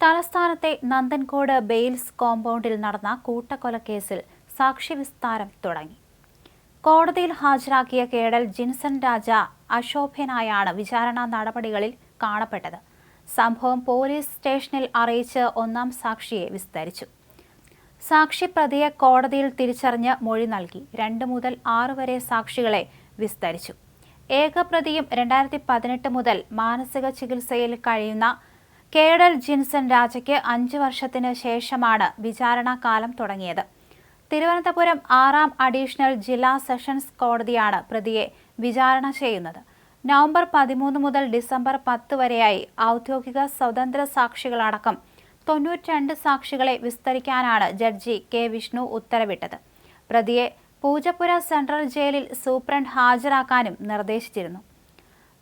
തലസ്ഥാനത്തെ നന്ദൻകോട് ബെയിൽസ് കോമ്പൗണ്ടിൽ നടന്ന കൂട്ടക്കൊലക്കേസിൽ സാക്ഷി വിസ്താരം തുടങ്ങി. കോടതിയിൽ ഹാജരാക്കിയ കേഡൽ ജിൻസൺ രാജ അശോഭ്യനായാണ് വിചാരണ നടപടികളിൽ കാണപ്പെട്ടത്. സംഭവം പോലീസ് സ്റ്റേഷനിൽ അറിയിച്ച് ഒന്നാം സാക്ഷിയെ വിസ്തരിച്ചു. സാക്ഷി പ്രതിയെ കോടതിയിൽ തിരിച്ചറിഞ്ഞ് മൊഴി നൽകി. രണ്ട് മുതൽ ആറ് വരെ സാക്ഷികളെ വിസ്തരിച്ചു. ഏകപ്രതിയും രണ്ടായിരത്തി പതിനെട്ട് മുതൽ മാനസിക ചികിത്സയിൽ കഴിയുന്ന കേഡൽ ജിൻസൺ രാജയ്ക്ക് അഞ്ച് വർഷത്തിന് ശേഷമാണ് വിചാരണാകാലം തുടങ്ങിയത്. തിരുവനന്തപുരം ആറാം അഡീഷണൽ ജില്ലാ സെഷൻസ് കോടതിയാണ് പ്രതിയെ വിചാരണ ചെയ്യുന്നത്. നവംബർ പതിമൂന്ന് മുതൽ ഡിസംബർ പത്ത് വരെയായി ഔദ്യോഗിക സ്വതന്ത്ര സാക്ഷികളടക്കം തൊണ്ണൂറ്റിരണ്ട് സാക്ഷികളെ വിസ്തരിക്കാനാണ് ജഡ്ജി കെ വിഷ്ണു ഉത്തരവിട്ടത്. പ്രതിയെ പൂജപ്പുര സെൻട്രൽ ജയിലിൽ സൂപ്രണ്ട് ഹാജരാക്കാനും നിർദ്ദേശിച്ചിരുന്നു.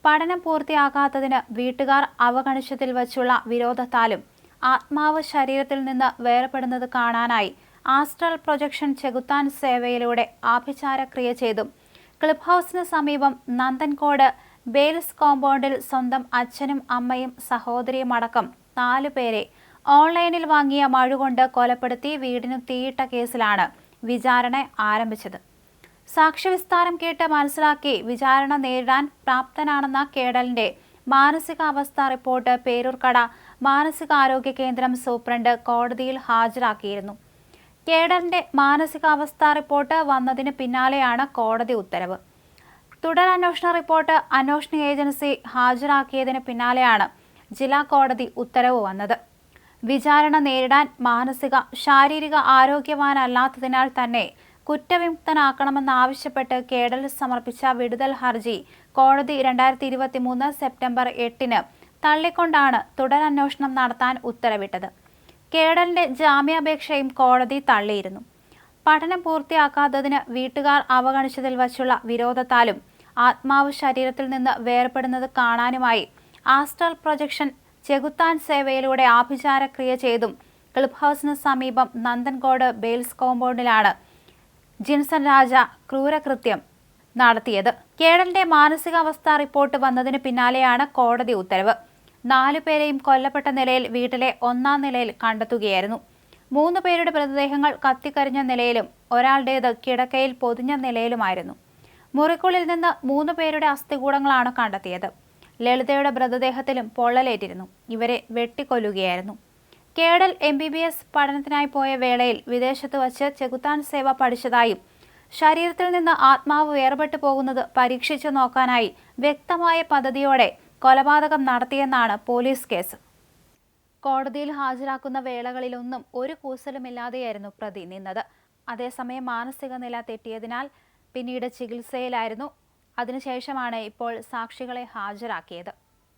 പഠനം പൂർത്തിയാകാത്തതിന് വീട്ടുകാർ അവഗണിച്ചതിൽ വച്ചുള്ള വിരോധത്താലും ആത്മാവ് ശരീരത്തിൽ നിന്ന് വേർപെടുന്നത് കാണാനായി ആസ്ട്രൽ പ്രൊജക്ഷൻ ചെകുത്താൻ സേവയിലൂടെ ആഭിചാരക്രിയ ചെയ്തു. ക്ലിബ് ഹൗസിന് സമീപം നന്ദൻകോട് ബേൽസ് കോമ്പൗണ്ടിൽ സ്വന്തം അച്ഛനും അമ്മയും സഹോദരിയും അടക്കം നാലു പേരെ ഓൺലൈനിൽ വാങ്ങിയ മഴുകൊണ്ട് കൊലപ്പെടുത്തി വീടിനു തീയിട്ട കേസിലാണ് വിചാരണ ആരംഭിച്ചത്. സാക്ഷ്യവിസ്താരം കേട്ട് മനസ്സിലാക്കി വിചാരണ നേരിടാൻ പ്രാപ്തനാണെന്ന കേടലിന്റെ മാനസികാവസ്ഥ റിപ്പോർട്ട് പേരൂർക്കട മാനസികാരോഗ്യ കേന്ദ്രം സൂപ്രണ്ട് കോടതിയിൽ ഹാജരാക്കിയിരുന്നു. കേഡലിന്റെ മാനസികാവസ്ഥ റിപ്പോർട്ട് വന്നതിന് പിന്നാലെയാണ് കോടതി ഉത്തരവ്. തുടർ അന്വേഷണ റിപ്പോർട്ട് അന്വേഷണ ഏജൻസി ഹാജരാക്കിയതിന് പിന്നാലെയാണ് ജില്ലാ കോടതി ഉത്തരവ് വന്നത്. വിചാരണ നേരിടാൻ മാനസിക ശാരീരിക ആരോഗ്യവാനല്ലാത്തതിനാൽ തന്നെ കുറ്റവിമുക്തനാക്കണമെന്നാവശ്യപ്പെട്ട് കേഡൽ സമർപ്പിച്ച വിടുതൽ ഹർജി കോടതി രണ്ടായിരത്തി ഇരുപത്തി മൂന്ന് സെപ്റ്റംബർ എട്ടിന് തള്ളിക്കൊണ്ടാണ് തുടരന്വേഷണം നടത്താൻ ഉത്തരവിട്ടത്. കേഡലിന്റെ ജാമ്യാപേക്ഷയും കോടതി തള്ളിയിരുന്നു. പഠനം പൂർത്തിയാക്കാത്തതിന് വീട്ടുകാർ അവഗണിച്ചതിൽ വച്ചുള്ള വിരോധത്താലും ആത്മാവ് ശരീരത്തിൽ നിന്ന് വേർപെടുന്നത് കാണാനുമായി ആസ്ട്രൽ പ്രൊജക്ഷൻ ചെകുത്താൻ സേവയിലൂടെ ആഭിചാരക്രിയ ചെയ്തും ക്ലബ് ഹൗസിന് സമീപം നന്ദൻകോട് ബെയിൽസ് കോമ്പൗണ്ടിലാണ് ജിൻസൺ രാജ ക്രൂരകൃത്യം നടത്തിയത്. കേഡലിന്റെ മാനസികാവസ്ഥ റിപ്പോർട്ട് വന്നതിന് പിന്നാലെയാണ് കോടതി ഉത്തരവ്. നാലുപേരെയും കൊല്ലപ്പെട്ട നിലയിൽ വീട്ടിലെ ഒന്നാം നിലയിൽ കണ്ടെത്തുകയായിരുന്നു. മൂന്ന് പേരുടെ മൃതദേഹങ്ങൾ കത്തിക്കരിഞ്ഞ നിലയിലും ഒരാളുടേത് കിടക്കയിൽ പൊതിഞ്ഞ നിലയിലുമായിരുന്നു. മുറിക്കുള്ളിൽ നിന്ന് മൂന്ന് പേരുടെ അസ്ഥികൂടങ്ങളാണ് കണ്ടെത്തിയത്. ലളിതയുടെ മൃതദേഹത്തിലും പൊള്ളലേറ്റിരുന്നു. ഇവരെ വെട്ടിക്കൊല്ലുകയായിരുന്നു. Cadel M B B S പഠനത്തിനായി പോയ വേളയിൽ വിദേശത്ത് വച്ച് ചെകുത്താൻ സേവ പഠിച്ചതായും ശരീരത്തിൽ നിന്ന് ആത്മാവ് വേർപെട്ടു പോകുന്നത് പരീക്ഷിച്ചു നോക്കാനായി വ്യക്തമായ പദ്ധതിയോടെ കൊലപാതകം നടത്തിയെന്നാണ് പോലീസ് കേസ്. കോടതിയിൽ ഹാജരാക്കുന്ന വേളകളിലൊന്നും ഒരു കൂസലുമില്ലാതെയായിരുന്നു പ്രതി നിന്നത്. അതേസമയം മാനസിക നില തെറ്റിയതിനാൽ പിന്നീട് ചികിത്സയിലായിരുന്നു. അതിനുശേഷമാണ് ഇപ്പോൾ സാക്ഷികളെ ഹാജരാക്കിയത്.